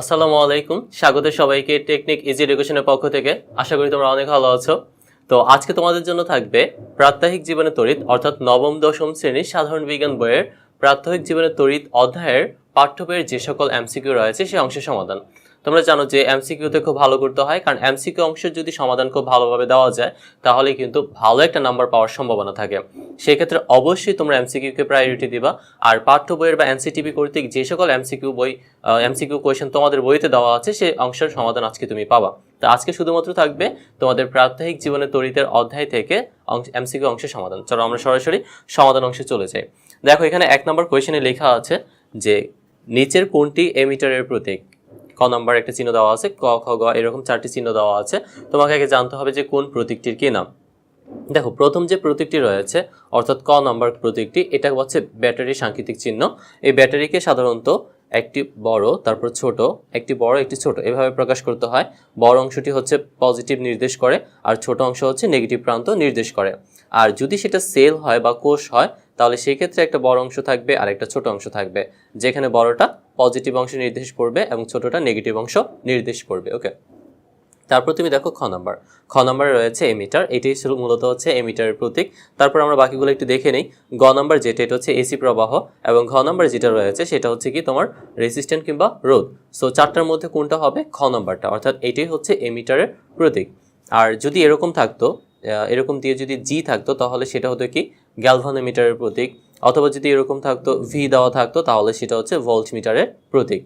আসসালামু আলাইকুম। স্বাগত সবাইকে টেকনিক ইজি এডুকেশনের পক্ষ থেকে। আশা করি তোমরা অনেক ভালো আছো। তো আজকে তোমাদের জন্য থাকবে প্রাত্যহিক জীবনে তড়িৎ, অর্থাৎ নবম, দশম শ্রেণির সাধারণ বিজ্ঞান বইয়ের প্রাত্যহিক জীবনে তড়িৎ অধ্যায়ের পাঠ্য বইয়ের যে সকল এমসিকিউ রয়েছে সেই অংশের সমাধান। তোমরা জানো যে এমসিকিউতে খুব ভালো করতে হয়, কারণ এমসিকিউ অংশের যদি সমাধান খুব ভালোভাবে দেওয়া যায়, তাহলে কিন্তু ভালো একটা নাম্বার পাওয়ার সম্ভাবনা থাকে। সেক্ষেত্রে অবশ্যই তোমরা এমসিকিউকে প্রায়োরিটি দিবা। আর পাঠ্য বইয়ের বা এনসিটিভি কর্তৃক যে সকল এমসিকিউ বই এমসিকিউ কোয়েশন তোমাদের বইতে দেওয়া আছে সেই অংশের সমাধান আজকে তুমি পাবা। তো আজকে শুধুমাত্র থাকবে তোমাদের প্রাত্যহিক জীবনে তড়িতের অধ্যায় থেকে এমসিকিউ অংশের সমাধান। চলো আমরা সরাসরি সমাধান অংশে চলে যাই। দেখো এখানে এক নম্বর কোয়েশনে লেখা আছে যে, নিচের কোনটি এমিটারের প্রতীক? ক নাম্বার একটা চিহ্ন দেওয়া আছে, ক, খ, গ, এরকম চারটি চিহ্ন দেওয়া আছে। তোমাকে আগে জানতে হবে যে কোন প্রতীকটির কি নাম। দেখো, প্রথম যে প্রতীকটি রয়েছে, অর্থাৎ ক নম্বর প্রতীকটি, এটা হচ্ছে ব্যাটারি সাংকেতিক চিহ্ন। এই ব্যাটারিকে সাধারণত একটি বড়, তারপর ছোট, একটি বড়, একটি ছোট, এভাবে প্রকাশ করতে হয়। বড় অংশটি হচ্ছে পজিটিভ নির্দেশ করে, আর ছোট অংশ হচ্ছে নেগেটিভ প্রান্ত নির্দেশ করে। আর যদি সেটা সেল হয় বা কোষ হয়, তাহলে সেই ক্ষেত্রে একটা বড় অংশ থাকবে আর একটা ছোট অংশ থাকবে। যেখানে বড়টা পজিটিভ অংশ নির্দেশ করবে এবং ছোটটা নেগেটিভ অংশ নির্দেশ করবে ওকে তারপর তুমি দেখো খ নাম্বার খ নাম্বারে রয়েছে এমিটার শুরু মূলত হচ্ছে এমিটারের প্রতীক। তারপর আমরা বাকিগুলো একটু দেখে নেই। গ নাম্বার যেটা, এটা হচ্ছে এসি প্রবাহ এবং ঘ নাম্বার যেটা রয়েছে, সেটা হচ্ছে কি তোমার রেসিস্ট্যান্ট কিংবা রোধ। সো চারটার মধ্যে কোনটা হবে? খ নাম্বারটা অর্থাৎ এটাই হচ্ছে এমিটারের প্রতীক। আর যদি এরকম থাকতো এরকম দিয়ে যদি জি থাকতো, তাহলে সেটা হতো কি? গ্যালভানোমিটারের প্রতীক। অথবা যদি এরকম থাকতো ভি দেওয়া থাকতো, তাহলে সেটা হচ্ছে ভোল্ট মিটারের প্রতীক।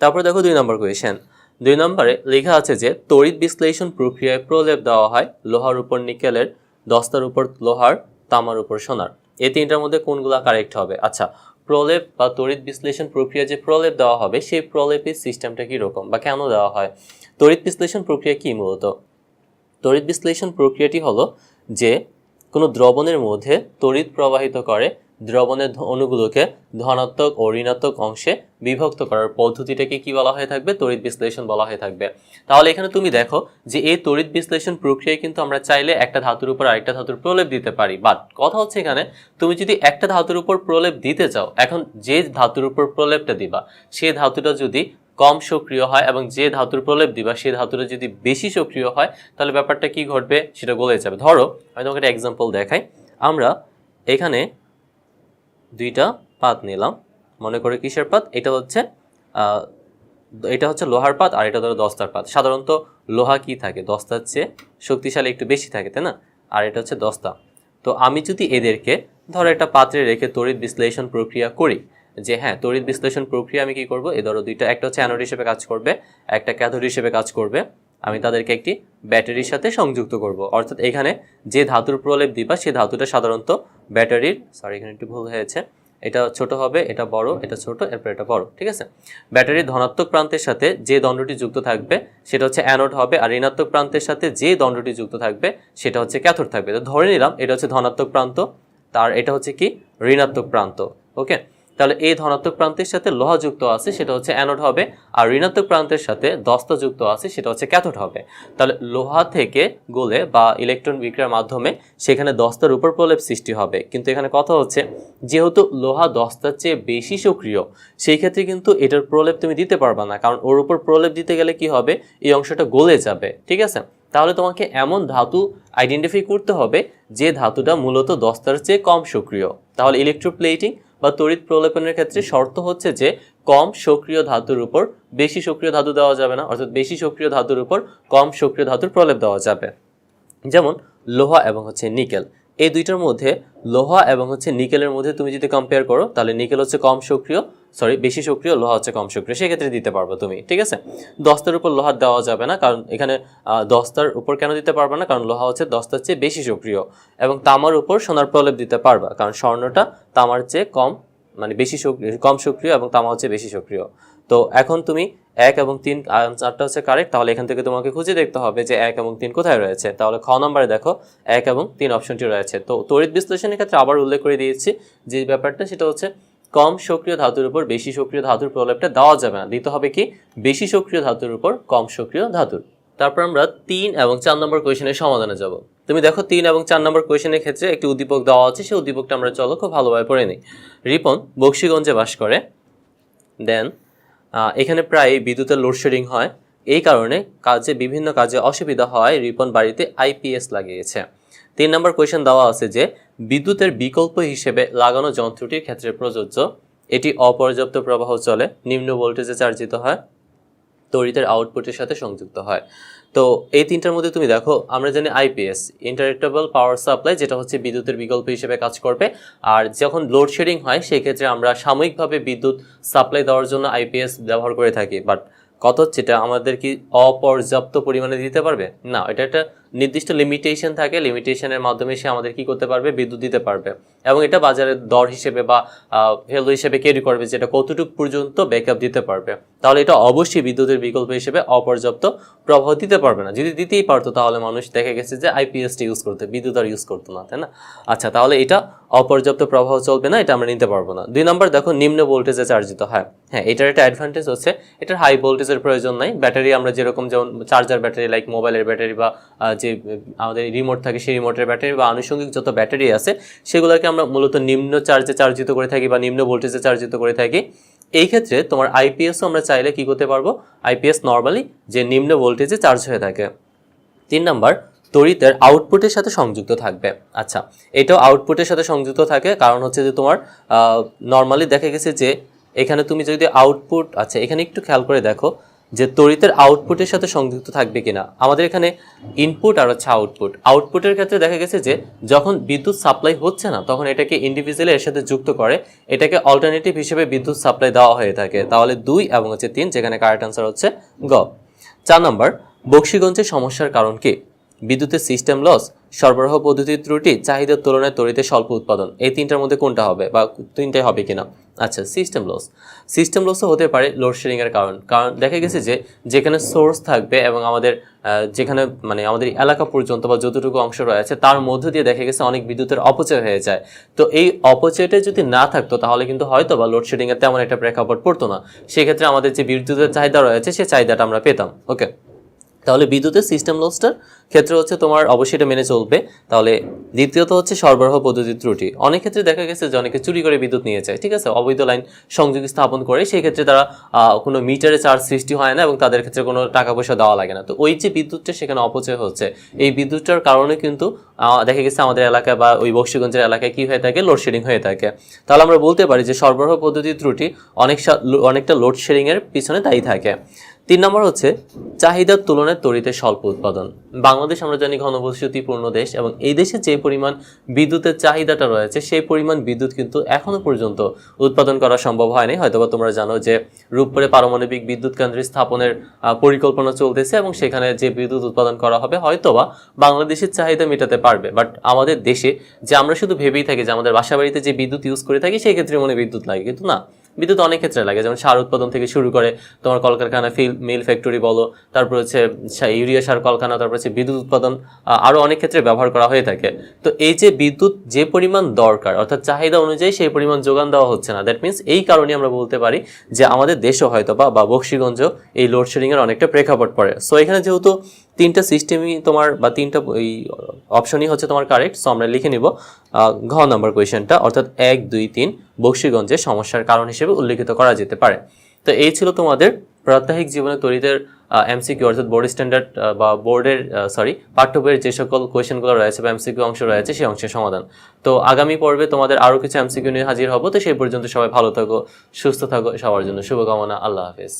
তারপর দেখো দুই নম্বর কোয়েশন দুই নম্বরে লেখা আছে যে, তড়িৎ বিশ্লেষণ প্রক্রিয়ায় প্রলেপ দেওয়া হয় লোহার উপর নিকেলের, দস্তার উপর লোহার, তামার উপর সোনার। এই তিনটার মধ্যে কোনগুলা কারেক্ট হবে? আচ্ছা প্রলেপ বা তড়িৎ বিশ্লেষণ প্রক্রিয়া যে প্রলেপ দেওয়া হবে, সেই প্রলেপের সিস্টেমটা কীরকম বা কেন দেওয়া হয়? তড়িৎ বিশ্লেষণ প্রক্রিয়া কি মূলত? তড়িৎ বিশ্লেষণ প্রক্রিয়াটি হলো যে কোনো দ্রবণের মধ্যে তড়িৎ প্রবাহিত করে দ্রবণের অণুগুলোকে ধনাত্মক ও ঋণাত্মক অংশে বিভক্ত করার পদ্ধতিটাকে কি বলা হয়ে থাকবে? তড়িৎ বিশ্লেষণ বলা হয়ে থাকবে। তাহলে এখানে তুমি দেখো যে এই তড়িৎ বিশ্লেষণ প্রক্রিয়ায় কিন্তু আমরা চাইলে একটা ধাতুর উপর আরেকটা ধাতুর প্রলেপ দিতে পারি। বাট কথা হচ্ছে এখানে তুমি যদি একটা ধাতুর উপর প্রলেপ দিতে চাও, এখন যে ধাতুর উপর প্রলেপটা দিবা, সে ধাতুটা যদি কম সক্রিয় হয় এবং যে ধাতুর প্রলেপ দিবা, সেই ধাতুটা যদি বেশি সক্রিয় হয়, তাহলে ব্যাপারটা কি ঘটবে? সেটা গলে যাবে। ধরো, আমি তোমাকে একটা এক্সাম্পল দেখাই। আমরা এখানে দুইটা পাত নিলাম। মনে করে কিসের পাত? এটা হচ্ছে এটা হচ্ছে লোহার পাত আর এটা ধরো দস্তার পাত। সাধারণত লোহা কি থাকে? দস্তার চেয়ে শক্তিশালী একটু বেশি থাকে, তাই না? আর এটা হচ্ছে দস্তা। তো আমি যদি এদেরকে ধরো একটা পাত্রে রেখে তড়িৎ বিশ্লেষণ প্রক্রিয়া করি যে হ্যাঁ তড়িৎ বিশ্লেষণ প্রক্রিয়া আমি কি করব? এ ধরো দুইটা, একটা হচ্ছে অ্যানোড হিসেবে কাজ করবে, একটা ক্যাথোড হিসেবে কাজ করবে। আমি তাদেরকে একটি ব্যাটারির সাথে সংযুক্ত করব। অর্থাৎ এখানে যে ধাতুর প্রলেপ দিবা সেই ধাতুটা সাধারণত ব্যাটারির সরি এখানে একটু ভুল হয়েছে। এটা ছোট হবে, এটা বড়, এটা ছোট, এরপর এটা বড়, ঠিক আছে? ব্যাটারির ধনাত্মক প্রান্তের সাথে যে দণ্ডটি যুক্ত থাকবে, সেটা হচ্ছে অ্যানোড হবে, আর ঋণাত্মক প্রান্তের সাথে যে দণ্ডটি যুক্ত থাকবে, সেটা হচ্ছে ক্যাথোড থাকবে। তো ধরে নিলাম, এটা হচ্ছে ধনাত্মক প্রান্ত, তার এটা হচ্ছে কি? ঋণাত্মক প্রান্ত ওকে তাহলে এই ধনাত্মক প্রান্তের সাথে লোহা যুক্ত আছে, সেটা হচ্ছে অ্যানোড হবে, আর ঋণাত্মক প্রান্তের সাথে দস্তা যুক্ত আছে, সেটা হচ্ছে ক্যাথোড হবে। তাহলে লোহা থেকে গোলে বা ইলেকট্রন বিক্রিয়ার মাধ্যমে সেখানে দস্তার উপর প্রলেপ সৃষ্টি হবে। কিন্তু এখানে কথা হচ্ছে, যেহেতু লোহা দস্তার চেয়ে বেশি সক্রিয়, সেই ক্ষেত্রে কিন্তু এটার প্রলেপ তুমি দিতে পারবা না, কারণ ওর উপর প্রলেপ দিতে গেলে কি হবে? এই অংশটা গলে যাবে, ঠিক আছে? তাহলে তোমাকে এমন ধাতু আইডেন্টিফাই করতে হবে, যে ধাতুটা মূলত দস্তার চেয়ে কম সক্রিয়। তাহলে ইলেকট্রোপ্লেটিং বা তড়িৎ প্রলেপনের ক্ষেত্রে শর্ত হচ্ছে যে কম সক্রিয় ধাতুর উপর বেশি সক্রিয় ধাতু দেওয়া যাবে না অর্থাৎ বেশি সক্রিয় ধাতুর উপর কম সক্রিয় ধাতুর প্রলেপ দেওয়া যাবে। যেমন লোহা এবং হচ্ছে নিকেল। এই দুইটার মধ্যে লোহা এবং হচ্ছে নিকেলের মধ্যে তুমি যদি কম্পেয়ার করো, তাহলে নিকেল হচ্ছে কম সক্রিয় সরি বেশি সক্রিয়, লোহা হচ্ছে কম সক্রিয়। সেক্ষেত্রে দিতে পারবে তুমি, ঠিক আছে? দস্তার উপর লোহা দেওয়া যাবে না, কারণ এখানে দস্তার উপর কেন দিতে পারবে না? কারণ লোহা হচ্ছে দস্তার চেয়ে বেশি সক্রিয় এবং তামার উপর সোনার প্রলেপ দিতে পারবা, কারণ স্বর্ণটা তামার চেয়ে কম মানে বেশি সক্রিয়, কম সক্রিয় এবং তামা হচ্ছে বেশি সক্রিয়। তো এখন তুমি এক এবং তিন চারটা হচ্ছে কারেক্ট তাহলে এখান থেকে তোমাকে খুঁজে দেখতে হবে যে এক এবং তিন কোথায় রয়েছে। তাহলে খ নম্বরে দেখো, এক এবং তিন অপশনটি রয়েছে। তো তড়িৎ বিশ্লেষণের ক্ষেত্রে আবার উল্লেখ করে দিয়েছি যে ব্যাপারটা, সেটা হচ্ছে কম সক্রিয় ধাতুর উপর বেশি সক্রিয় ধাতুর প্রলেপটা দেওয়া যাবে না। দিতে হবে কি? বেশি সক্রিয় ধাতুর উপর কম সক্রিয় ধাতুর। তারপর আমরা তিন এবং চার নম্বর কোয়েশনের সমাধানে যাব। তুমি দেখো তিন এবং চার নম্বর কোয়েশনের ক্ষেত্রে একটি উদ্দীপক দেওয়া আছে, সেই উদ্দীপকটা আমরা চলো খুব ভালোভাবে পড়ে নিই। রিপন বক্সিগঞ্জে বাস করে, দেন এখানে প্রায় বিদ্যুতের লোডশেডিং হয়। এই কারণে কাজে বিভিন্ন কাজে অসুবিধা হয় রিপন বাড়িতে আইপিএস লাগিয়েছে। তিন নম্বর কোয়েশন দেওয়া আছে যে, বিদ্যুতের বিকল্প হিসেবে লাগানো যন্ত্রটির ক্ষেত্রে প্রযোজ্য। এটি অপর্যাপ্ত প্রবাহ চলে, নিম্ন ভোল্টেজে চার্জিত হয়, তড়িতের আউটপুটের সাথে সংযুক্ত হয়। তো এই তিনটার মধ্যে তুমি দেখো, আমরা জানি আইপিএস ইন্টারেক্টেবল পাওয়ার সাপ্লাই যেটা হচ্ছে বিদ্যুতের বিকল্প হিসেবে কাজ করবে। আর যখন লোডশেডিং হয়, সেক্ষেত্রে আমরা সাময়িকভাবে বিদ্যুৎ সাপ্লাই দেওয়ার জন্য আইপিএস ব্যবহার করে থাকি। বাট কত এটা আমাদের কি অপর্যাপ্ত পরিমাণে দিতে পারবে? না, এটা একটা নির্দিষ্ট লিমিটেশন থাকে লিমিটেশনের মাধ্যমে সে আমাদের কি করতে পারবে? বিদ্যুৎ দিতে পারবে। এবং এটা বাজারের দর হিসেবে বা ভ্যালু হিসেবে ক্যারি করবে যেটা কতটুকু পর্যন্ত ব্যাকআপ দিতে পারবে। তাহলে এটা অবশ্যই বিদ্যুতের বিকল্প হিসেবে অপর্যাপ্ত প্রবাহ দিতে পারবে না। যদি দিতেই পারতো তাহলে মানুষ দেখে গেছে যে আইপিএসটি ইউজ করতে, বিদ্যুৎ আর ইউজ করতো না, তাই না? আচ্ছা তাহলে এটা অপর্যাপ্ত প্রবাহ চলবে না, এটা আমরা নিতে পারব না। দুই নম্বর দেখো, নিম্ন ভোল্টেজে চার্জিত, হয়। হ্যাঁ এটার একটা অ্যাডভান্টেজ হচ্ছে, এটার হাই ভোল্টেজের প্রয়োজন নাই। ব্যাটারি আমরা যেরকম যেমন চার্জার ব্যাটারি লাইক মোবাইলের ব্যাটারি বা যে আমাদের রিমোট থাকে সেই রিমোটের ব্যাটারি বা আনুষঙ্গিক যত ব্যাটারি আছে, সেগুলোকে আমরা মূলত নিম্ন চার্জে চার্জিত করে থাকি বা নিম্ন ভোল্টেজে চার্জিত করে থাকি। এই ক্ষেত্রে তোমার আইপিএসও আমরা চাইলে কি করতে পারব? আইপিএস নর্মালি যে নিম্ন ভোল্টেজে চার্জ হয়ে থাকে। তিন নাম্বার, তড়িতের আউটপুটের সাথে সংযুক্ত থাকবে। আচ্ছা এটাও আউটপুটের সাথে সংযুক্ত থাকে, কারণ হচ্ছে যে তোমার নর্মালি দেখা গেছে যে, এখানে তুমি যদি আউটপুট আচ্ছা এখানে একটু খেয়াল করে দেখো যে তড়িতের আউটপুটের সাথে সংযুক্ত থাকবে কিনা। আমাদের এখানে ইনপুট আর হচ্ছে আউটপুট আউটপুটের ক্ষেত্রে দেখা গেছে যে, যখন বিদ্যুৎ সাপ্লাই হচ্ছে না, তখন এটাকে ইন্ডিভিজুয়ালি এর সাথে যুক্ত করে, এটাকে অল্টারনেটিভ হিসেবে বিদ্যুৎ সাপ্লাই দেওয়া হয়ে থাকে। তাহলে দুই এবং হচ্ছে তিন, যেখানে কারেক্ট আনসার হচ্ছে গ। চার নম্বর বক্সিগঞ্জের সমস্যার কারণ কি? বিদ্যুতের সিস্টেম লস সরবরাহ পদ্ধতির ত্রুটি, চাহিদার তুলনায় তড়িতে স্বল্প উৎপাদন, এই তিনটার মধ্যে কোনটা হবে বা তিনটাই হবে কিনা? আচ্ছা সিস্টেম লস সিস্টেম লসও হতে পারে লোডশেডিংয়ের কারণ। কারণ দেখা গেছে যে যেখানে সোর্স থাকবে এবং আমাদের যেখানে মানে আমাদের এলাকা পর্যন্ত বা যতটুকু অংশ রয়েছে, তার মধ্য দিয়ে দেখা গেছে অনেক বিদ্যুতের অপচয় হয়ে যায়। তো এই অপচয়টা যদি না থাকতো, তাহলে কিন্তু হয়তো বা লোডশেডিং এর তেমন একটা প্রেক্ষাপট পড়তো না। সেক্ষেত্রে আমাদের যে বিদ্যুতের চাহিদা রয়েছে সেই চাহিদাটা আমরা পেতাম। ওকে তাহলে বিদ্যুতের সিস্টেম লসটার ক্ষেত্রে হচ্ছে তোমার অবশ্যই এটা মেনে চলবে। তাহলে দ্বিতীয়ত হচ্ছে সরবরাহ পদ্ধতির ত্রুটি। অনেক ক্ষেত্রে দেখা গেছে যে অনেকে চুরি করে বিদ্যুৎ নিয়ে যায়, ঠিক আছে? অবৈধ লাইন সংযোগ স্থাপন করে, সেই ক্ষেত্রে তারা কোনো মিটারে চার্জ সৃষ্টি হয় না এবং তাদের ক্ষেত্রে কোনো টাকা পয়সা দেওয়া লাগে না। তো ওই যে বিদ্যুৎটা সেখানে অপচয় হচ্ছে, এই বিদ্যুৎটার কারণে কিন্তু দেখা গেছে আমাদের এলাকা বা ওই বক্সিগঞ্জের এলাকায় কি হয়ে থাকে? লোডশেডিং হয়ে থাকে। তাহলে আমরা বলতে পারি যে সরবরাহ পদ্ধতির ত্রুটি অনেক অনেকটা লোডশেডিংয়ের পিছনে দায়ী থাকে। তিন নম্বর হচ্ছে চাহিদার তুলনায় তড়িতে স্বল্প উৎপাদন। বাংলাদেশ আমরা জানি ঘনবসতিপূর্ণ দেশ এবং এই দেশে যে পরিমাণ বিদ্যুতের চাহিদাটা রয়েছে, সেই পরিমাণ বিদ্যুৎ কিন্তু এখনও পর্যন্ত উৎপাদন করা সম্ভব হয়নি। হয়তোবা তোমরা জানো যে রূপপুরে পারমাণবিক বিদ্যুৎ কেন্দ্র স্থাপনের পরিকল্পনা চলতেছে এবং সেখানে যে বিদ্যুৎ উৎপাদন করা হবে, হয়তোবা বাংলাদেশের চাহিদা মেটাতে পারবে। বাট আমাদের দেশে যে আমরা শুধু ভেবেই থাকি যে আমাদের বাসা বাড়িতে যে বিদ্যুৎ ইউজ করে থাকি, সেই ক্ষেত্রে মনে বিদ্যুৎ লাগে, কিন্তু না। বিদ্যুৎ অনেক ক্ষেত্রে লাগে, যেমন সার উৎপাদন থেকে শুরু করে তোমার কলকারখানা, ফিল, মিল ফ্যাক্টরি বলো, তারপর হচ্ছে ইউরিয়া সার কলকারখানা, তারপর হচ্ছে বিদ্যুৎ উৎপাদন আরও অনেক ক্ষেত্রে ব্যবহার করা হয়ে থাকে। তো এই যে বিদ্যুৎ যে পরিমাণ দরকার, অর্থাৎ চাহিদা অনুযায়ী সেই পরিমাণ যোগান দেওয়া হচ্ছে না দ্যাট মিনস এই কারণে আমরা বলতে পারি যে আমাদের দেশও হয়তো বা বক্সিগঞ্জ এই লোডশেডিংয়ের অনেকটা প্রেক্ষাপট পড়ে। সো এখানে যেহেতু তিনটা সিস্টেমই তোমার বা তিনটা এই অপশনই হচ্ছে তোমার কারেক্ট সো আমরা লিখে নিব ঘ নম্বর কোয়েশ্চেনটা অর্থাৎ এক, দুই, তিন বক্সিগঞ্জের সমস্যার কারণ হিসেবে উল্লেখিত করা যেতে পারে। তো এই ছিল তোমাদের প্রাত্যহিক জীবনে তড়িতের এমসিকিউ অর্থাৎ বোর্ড স্ট্যান্ডার্ড বা বোর্ডের সরি পাঠ্য বইয়ের যে সকল কোয়েশ্চেনগুলো রয়েছে বা এমসিকিউ অংশ রয়েছে, সেই অংশের সমাধান। তো আগামী পর্বে তোমাদের আরও কিছু এমসিকিউ নিয়ে হাজির হব, তো সেই পর্যন্ত সবাই ভালো থাকো, সুস্থ থাকো, সবার জন্য শুভকামনা, আল্লাহ হাফেজ।